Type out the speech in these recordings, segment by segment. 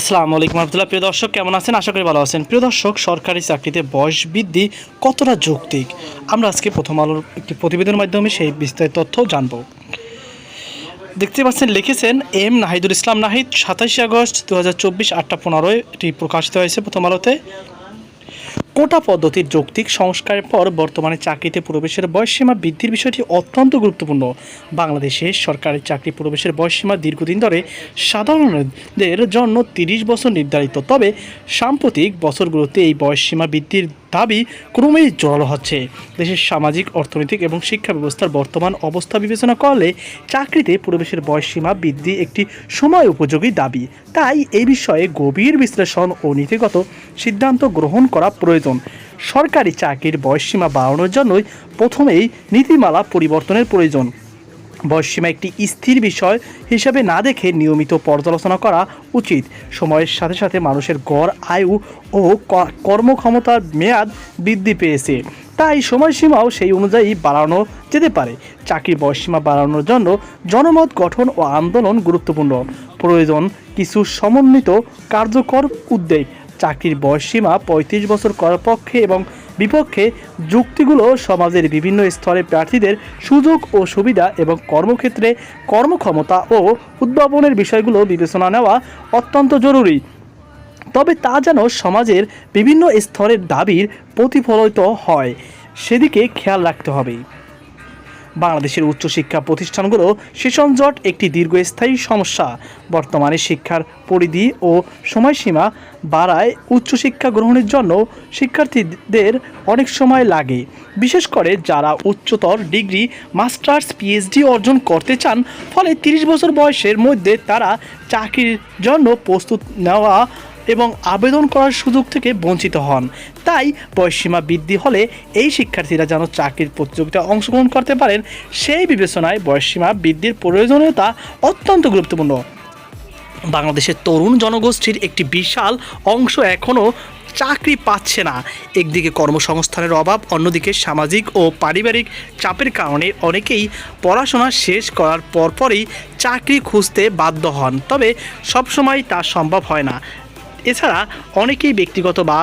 আসসালামু আলাইকুম রহমতুল্লাহ। প্রিয় দর্শক, কেমন আছেন? আশা করি ভালো আছেন। প্রিয় দর্শক, সরকারি চাকরিতে বয়স বৃদ্ধি কতটা যৌক্তিক? আমরা আজকে প্রথম আলোর একটি প্রতিবেদনের মাধ্যমে সেই বিস্তারিত তথ্য জানব। দেখতে পাচ্ছেন, লিখেছেন এম নাহিদুল ইসলাম নাহিদ, সাতাশে আগস্ট দু হাজার চব্বিশ আটটা পনেরোয় এটি প্রকাশিত হয়েছে প্রথম আলোতে। কোটা পদ্ধতির যৌক্তিক সংস্কারের পর বর্তমানে চাকরিতে প্রবেশের বয়সসীমা বৃদ্ধির বিষয়টি অত্যন্ত গুরুত্বপূর্ণ। বাংলাদেশে সরকারি চাকরি প্রবেশের বয়সসীমা দীর্ঘদিন ধরে সাধারণদের জন্য তিরিশ বছর নির্ধারিত। তবে সাম্প্রতিক বছরগুলোতে এই বয়সসীমা বৃদ্ধির দাবি ক্রমেই জোরালো হচ্ছে। দেশের সামাজিক, অর্থনৈতিক এবং শিক্ষা ব্যবস্থার বর্তমান অবস্থা বিবেচনা করলে চাকরিতে প্রবেশের বয়সসীমা বৃদ্ধি একটি সময় উপযোগী দাবি। তাই এই বিষয়ে গভীর বিশ্লেষণ ও নীতিগত সিদ্ধান্ত গ্রহণ করা প্রয়োজন। সরকারি চাকরির বয়সসীমা বাড়ানোর জন্যই প্রথমেই নীতিমালা পরিবর্তনের প্রয়োজন। বয়সসীমা একটি স্থির বিষয় হিসাবে না দেখে নিয়মিত পর্যালোচনা করা উচিত। সময়ের সাথে সাথে মানুষের গড়, আয়ু ও কর্মক্ষমতার মেয়াদ বৃদ্ধি পেয়েছে। তাই সময়সীমাও সেই অনুযায়ী বাড়ানো যেতে পারে। চাকরির বয়সসীমা বাড়ানোর জন্য জনমত গঠন ও আন্দোলন গুরুত্বপূর্ণ। প্রয়োজন কিছু সমন্বিত কার্যকর উদ্যোগ। চাকরির বয়সসীমা পঁয়ত্রিশ বছর করার পক্ষে এবং বিপক্ষে যুক্তিগুলো সমাজের বিভিন্ন স্তরে প্রার্থীদের সুযোগ ও সুবিধা এবং কর্মক্ষেত্রে কর্মক্ষমতা ও উদ্ভাবনের বিষয়গুলো বিবেচনা নেওয়া অত্যন্ত জরুরি। তবে তা যেন সমাজের বিভিন্ন স্তরের দাবির প্রতিফলিত হয়, সেদিকে খেয়াল রাখতে হবে। বাংলাদেশের উচ্চশিক্ষা প্রতিষ্ঠানগুলো সেশন জট একটি দীর্ঘস্থায়ী সমস্যা। বর্তমানে শিক্ষার পরিধি ও সময়সীমা বাড়ায় উচ্চশিক্ষা গ্রহণের জন্য শিক্ষার্থীদের অনেক সময় লাগে। বিশেষ করে যারা উচ্চতর ডিগ্রি, মাস্টার্স পিএইচডি অর্জন করতে চান, ফলে তিরিশ বছর বয়সের মধ্যে তারা চাকরির জন্য প্রস্তুত নেওয়া এবং আবেদন করার সুযোগ থেকে বঞ্চিত হন। তাই বয়সসীমা বৃদ্ধি হলে এই শিক্ষার্থীরা যেন চাকরির প্রতিযোগিতায় অংশগ্রহণ করতে পারেন, সেই বিবেচনায় বয়সসীমা বৃদ্ধির প্রয়োজনীয়তা অত্যন্ত গুরুত্বপূর্ণ। বাংলাদেশের তরুণ জনগোষ্ঠীর একটি বিশাল অংশ এখনও চাকরি পাচ্ছে না। একদিকে কর্মসংস্থানের অভাব, অন্যদিকে সামাজিক ও পারিবারিক চাপের কারণে অনেকেই পড়াশোনা শেষ করার পরপরই চাকরি খুঁজতে বাধ্য হন। তবে সবসময় তা সম্ভব হয় না। এছাড়া অনেকেই ব্যক্তিগত বা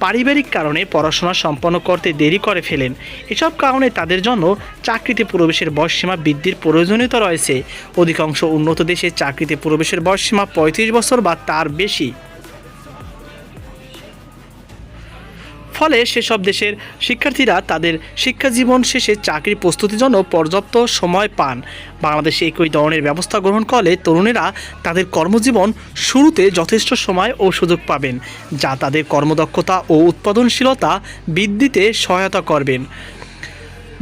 পারিবারিক কারণে পড়াশোনা সম্পন্ন করতে দেরি করে ফেলেন। এসব কারণে তাদের জন্য চাকরিতে প্রবেশের বয়সসীমা বৃদ্ধির প্রয়োজনীয়তা রয়েছে। অধিকাংশ উন্নত দেশে চাকরিতে প্রবেশের বয়সসীমা পঁয়ত্রিশ বছর বা তার বেশি। ফলে সেসব দেশের শিক্ষার্থীরা তাদের শিক্ষা জীবন শেষে চাকরি প্রস্তুতির জন্য পর্যাপ্ত সময় পান। বাংলাদেশে একই ধরনের ব্যবস্থা গ্রহণ করলে তরুণেরা তাদের কর্মজীবন শুরুতে যথেষ্ট সময় ও সুযোগ পাবেন, যা তাদের কর্মদক্ষতা ও উৎপাদনশীলতা বৃদ্ধিতে সহায়তা করবেন।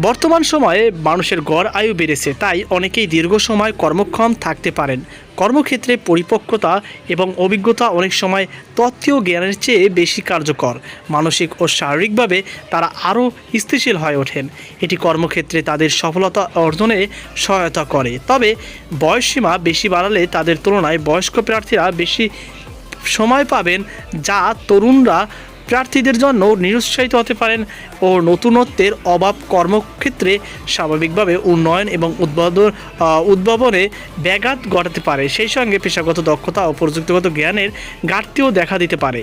বর্তমান সময়ে মানুষের গড় আয়ু বেড়েছে, তাই অনেকেই দীর্ঘ সময় কর্মক্ষম থাকতে পারেন। কর্মক্ষেত্রে পরিপক্কতা এবং অভিজ্ঞতা অনেক সময় ও জ্ঞানের চেয়ে বেশি কার্যকর। মানসিক ও শারীরিকভাবে তারা আরও স্থিতিশীল হয়ে ওঠেন। এটি কর্মক্ষেত্রে তাদের সফলতা অর্জনে সহায়তা করে। তবে বয়সসীমা বেশি বাড়ালে তাদের তুলনায় বয়স্ক প্রার্থীরা বেশি সময় পাবেন যা তরুণরা প্রার্থীদের জন্য নিরুৎসাহিত হতে পারেন ও নতুনত্বের অভাব কর্মক্ষেত্রে স্বাভাবিকভাবে উন্নয়ন এবং উদ্বোধন উদ্ভাবনে ব্যাঘাত ঘটাতে পারে। সেই সঙ্গে পেশাগত দক্ষতা ও প্রযুক্তিগত জ্ঞানের ঘাটতিও দেখা দিতে পারে।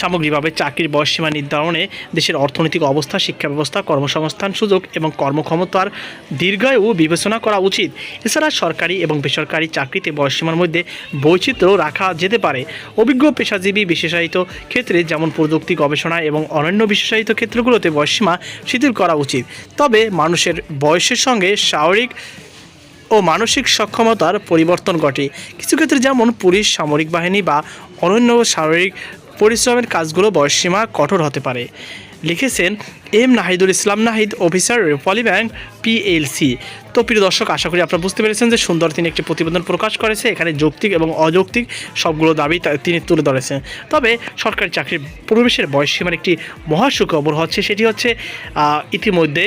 সামগ্রিকভাবে চাকরির বয়সসীমা নির্ধারণে দেশের অর্থনৈতিক অবস্থা শিক্ষা ব্যবস্থা কর্মসংস্থান সুযোগ এবং কর্মক্ষমতার দীর্ঘায়ু বিবেচনা করা উচিত। এছাড়া সরকারি এবং বেসরকারি চাকরিতে বয়সসীমার মধ্যে বৈচিত্র্য রাখা যেতে পারে। অভিজ্ঞ পেশাজীবী বিশেষায়িত ক্ষেত্রে যেমন প্রযুক্তি গবেষণা এবং অন্যান্য বিশেষায়িত ক্ষেত্রগুলোতে বয়সসীমা শিথিল করা উচিত। তবে মানুষের বয়সের সঙ্গে শারীরিক ও মানসিক সক্ষমতার পরিবর্তন ঘটে। কিছু ক্ষেত্রে যেমন পুলিশ সামরিক বাহিনী বা অনন্য শারীরিক পরিশ্রমের কাজগুলো বয়সসীমা কঠোর হতে পারে। লিখেছেন এম নাহিদুল ইসলাম নাহিদ, অফিসার রেপলি ব্যাংক পিএলসি তো প্রিয় দর্শক, আশা করি আপনারা বুঝতে পেরেছেন যে সুন্দর তিনি একটি প্রতিবেদন প্রকাশ করেছে। এখানে যৌক্তিক এবং অযৌক্তিক সবগুলো দাবি তিনি তুলে ধরেছেন। তবে সরকারি চাকরির প্রবেশের বয়সসীমার একটি মহাসুখবর হচ্ছে, সেটি হচ্ছে ইতিমধ্যে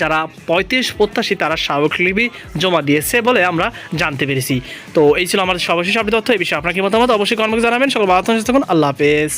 যারা পঁয়ত্রিশ প্রত্যাশী তারা স্মারকলিপি জমা দিয়েছে বলে আমরা জানতে পেরেছি। তো এই ছিল আমাদের সর্বশেষ আপনি তথ্য। এই বিষয়ে আপনার কি মতামত? অবশ্যই কর্মকে জানাবেন। সকল ভারত থাকুন। আল্লাহ হাফেজ।